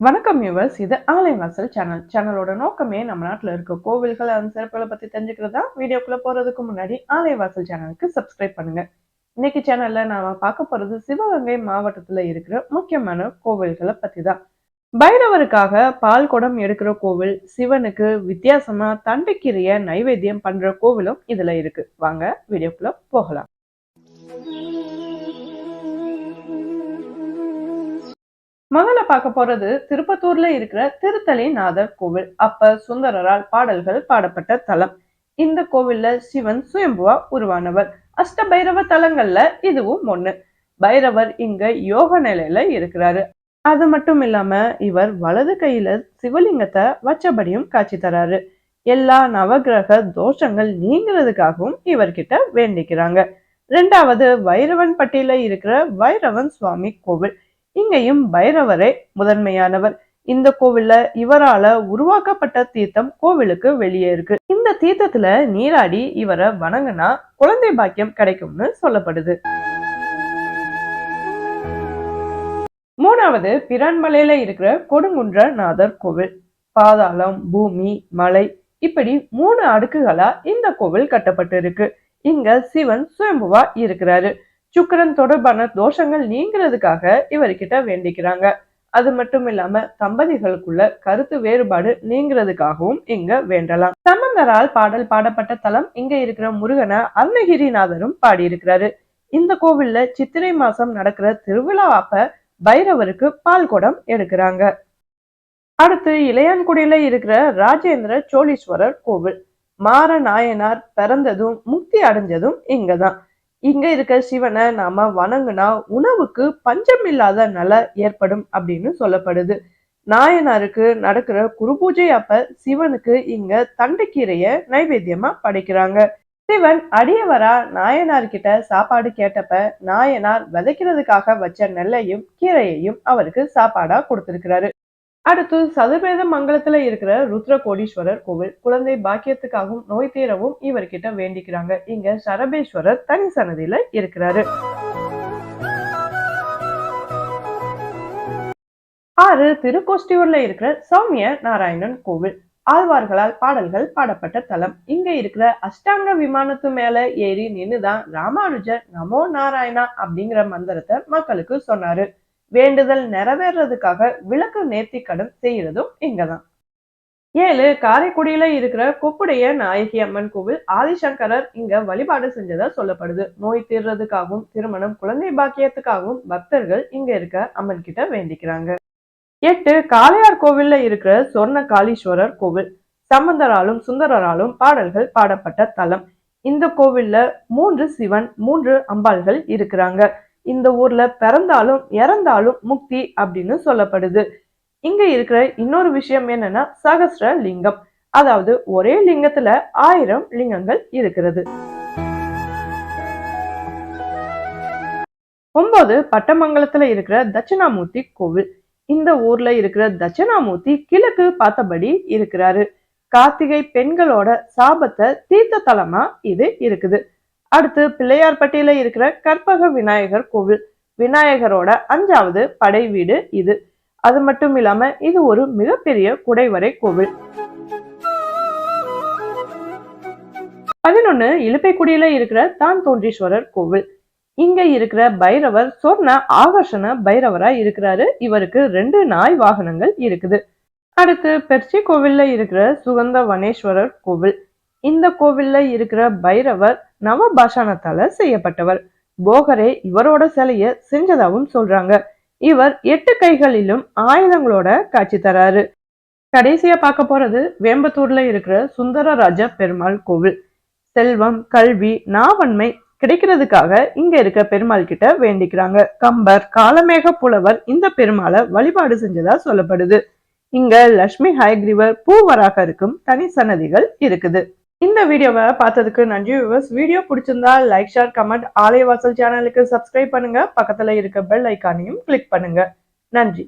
வணக்கம் யூவர்ஸ் இது ஆலைவாசல் சேனல் சேனலோட நோக்கமே நம்ம நாட்டில் இருக்க கோவில்கள் அந்த சிறப்புகளை பற்றி தெரிஞ்சுக்கிறதா? வீடியோக்குள்ளே போகிறதுக்கு முன்னாடி ஆலைவாசல் சேனலுக்கு சப்ஸ்கிரைப் பண்ணுங்க. இன்னைக்கு சேனலில் நாம பார்க்க போகிறது சிவகங்கை மாவட்டத்தில் இருக்கிற முக்கியமான கோவில்களை பற்றி தான் பைரவருக்காக பால் குடம் எடுக்கிற கோவில் சிவனுக்கு வித்தியாசமாக தண்டைக்கிரிய நைவேத்தியம் பண்ணுற கோவிலும் இதில் இருக்கு. வாங்க வீடியோக்குள்ளே போகலாம். முதல்ல பார்க்க போறது திருப்பத்தூர்ல இருக்கிற திருத்தலை நாதர் கோவில். அப்ப சுந்தரரால் பாடல்கள் பாடப்பட்ட தலம். இந்த கோவில்ல சிவன் சுயம்புவா உருவானவர். அஷ்ட பைரவ தலங்கள்ல இதுவும் ஒண்ணு. பைரவர் இங்க யோக நிலையில இருக்கிறாரு. அது மட்டும் இல்லாம இவர் வலது கையில சிவலிங்கத்தை வச்சபடியும் காட்சி தராரு. எல்லா நவகிரக தோஷங்கள் நீங்கிறதுக்காகவும் இவர்கிட்ட வேண்டிக்கிறாங்க. ரெண்டாவது வைரவன் பட்டியல இருக்கிற வைரவன் சுவாமி கோவில். இங்கேயும் பைரவரே முதன்மையானவர். இந்த கோவில்ல இவரால உருவாக்கப்பட்ட தீர்த்தம் கோவிலுக்கு வெளியே இருக்கு. இந்த தீர்த்தத்துல நீராடி இவரை வணங்குனா குழந்தை பாக்கியம் கிடைக்கும்னு சொல்லப்படுது. மூணாவது பிரான்மலையில இருக்கிற கொடுங்குன்ற நாதர் கோவில். பாதாளம் பூமி மலை இப்படி மூணு அடுக்குகளா இந்த கோவில் கட்டப்பட்டு இருக்கு இங்க சிவன் சுயம்புவா இருக்கிறாரு. சுக்கரன் தொடர்பான தோஷங்கள் நீங்கிறதுக்காக இவர்கிட்ட வேண்டிக்கிறாங்க. அது மட்டும் இல்லாம தம்பதிகளுக்குள்ள கருத்து வேறுபாடு நீங்கிறதுக்காகவும் இங்க வேண்டலாம். சம்பந்தரால் பாடல் பாடப்பட்ட தலம் இங்க இருக்கிற முருகனை அருணகிரிநாதரும் பாடியிருக்கிறாரு. இந்த கோவில்ல சித்திரை மாசம் நடக்கிற திருவிழா அப்ப பைரவருக்கு பால் குடம் எடுக்கிறாங்க. அடுத்து இளையான்குடியில இருக்கிற ராஜேந்திர சோழீஸ்வரர் கோவில். மார நாயனார் பிறந்ததும் முக்தி அடைஞ்சதும் இங்கதான். இங்க இருக்க சிவனை நாம வணங்குனா உணவுக்கு பஞ்சம் இல்லாத நிலை ஏற்படும் அப்படின்னு சொல்லப்படுது. நாயனாருக்கு நடக்கிற குரு பூஜை அப்ப சிவனுக்கு இங்க தண்டுக்கீரைய நைவேத்தியமா படைக்கிறாங்க. சிவன் அடியவரா நாயனார் கிட்ட சாப்பாடு கேட்டப்ப நாயனார் விதைக்கிறதுக்காக வச்ச நெல்லையும் கீரையையும் அவருக்கு சாப்பாடா கொடுத்திருக்கிறாரு. அடுத்து சதுர்வேத மங்கலத்துல இருக்கிற ருத்ர கோடீஸ்வரர் கோவில் குழந்தை பாக்கியத்துக்காகவும் நோய் தீரவும் இவர்கிட்ட வேண்டிக்கிறாங்க. இங்க சரபேஸ்வரர் தனி சன்னதியில இருக்கிறாரு. ஆறு திருக்கோஷ்டியூர்ல இருக்கிற சௌமிய நாராயணன் கோவில். ஆழ்வார்களால் பாடல்கள் பாடப்பட்ட தலம். இங்க இருக்கிற அஷ்டாங்க விமானத்து மேல ஏறி நின்னுதான் ராமானுஜர் நமோ நாராயணா அப்படிங்கிற மந்திரத்தை மக்களுக்கு சொன்னாரு. வேண்டுதல் நிறைவேறதுக்காக விளக்கு நேர்த்தி கடன் செய்யறதும் இங்கதான். ஏழு காரைக்குடியில இருக்கிற கொப்புடைய நாயகி அம்மன் கோவில் ஆதிசங்கரர் இங்க வழிபாடு செஞ்சதா சொல்லப்படுது. நோய் தீர்றதுக்காகவும் திருமணம் குழந்தை பாக்கியத்துக்காகவும் பக்தர்கள் இங்க இருக்க அம்மன் கிட்ட வேண்டிக்கிறாங்க. எட்டு காளையார் கோவில்ல இருக்கிற சொர்ண காளீஸ்வரர் கோவில். சம்பந்தராலும் சுந்தரராலும் பாடல்கள் பாடப்பட்ட தலம். இந்த கோவில்ல மூன்று சிவன் மூன்று அம்பாள்கள் இருக்கிறாங்க. இந்த ஊர்ல பிறந்தாலும் இறந்தாலும் முக்தி அப்படின்னு சொல்லப்படுது. இங்க இருக்கிற இன்னொரு விஷயம் என்னன்னா சகஸ்ர லிங்கம் அதாவது ஒரே லிங்கத்துல ஆயிரம் லிங்கங்கள் இருக்கிறது. ஒன்பது பட்டமங்கலத்துல இருக்கிற தட்சிணாமூர்த்தி கோவில். இந்த ஊர்ல இருக்கிற தட்சிணாமூர்த்தி கிழக்கு பார்த்தபடி இருக்கிறாரு. கார்த்திகை பெண்களோட சாபத்தை தீர்த்த தலமா இது இருக்குது. அடுத்து பிள்ளையார்பட்டியில இருக்கிற கற்பக விநாயகர் கோவில். விநாயகரோட அஞ்சாவது படை வீடு இது. அது மட்டும் இல்லாம இது ஒரு மிகப்பெரிய குடைவரை கோவில். பதினொன்னு இலுப்பைக்குடியில இருக்கிற தான் தோன்றீஸ்வரர் கோவில். இங்க இருக்கிற பைரவர் சொர்ண ஆகர்ஷண பைரவரா இருக்கிறாரு. இவருக்கு ரெண்டு நாய் வாகனங்கள் இருக்குது. அடுத்து பெர்ச்சி கோவில்ல இருக்கிற சுகந்த வனேஸ்வரர் கோவில். இந்த கோவில்ல இருக்கிற பைரவர் நவபாஷானத்தால செய்யப்பட்டவர். போகரே இவரோட சிலைய செஞ்சதாவும் சொல்றாங்க. இவர் எட்டு கைகளிலும் ஆயுதங்களோட காட்சி தராரு. கடைசியா பார்க்க போறது வேம்பத்தூர்ல இருக்கிற சுந்தரராஜ பெருமாள் கோவில். செல்வம் கல்வி நாவன்மை கிடைக்கிறதுக்காக இங்க இருக்க பெருமாள் கிட்ட வேண்டிக்கிறாங்க. கம்பர் காலமேக புலவர் இந்த பெருமாளை வழிபாடு செஞ்சதா சொல்லப்படுது. இங்க லட்சுமி ஹயக்ரிவர் பூவராக இருக்கும் தனி சன்னதிகள் இருக்குது. இந்த வீடியோவை பார்த்ததுக்கு நன்றி வியூவர்ஸ் வீடியோ பிடிச்சிருந்தா லைக் ஷேர் கமெண்ட் ஆலயவாசல் சேனலுக்கு சப்ஸ்கிரைப் பண்ணுங்க. பக்கத்துல இருக்க பெல் ஐக்கானையும் கிளிக் பண்ணுங்க. நன்றி.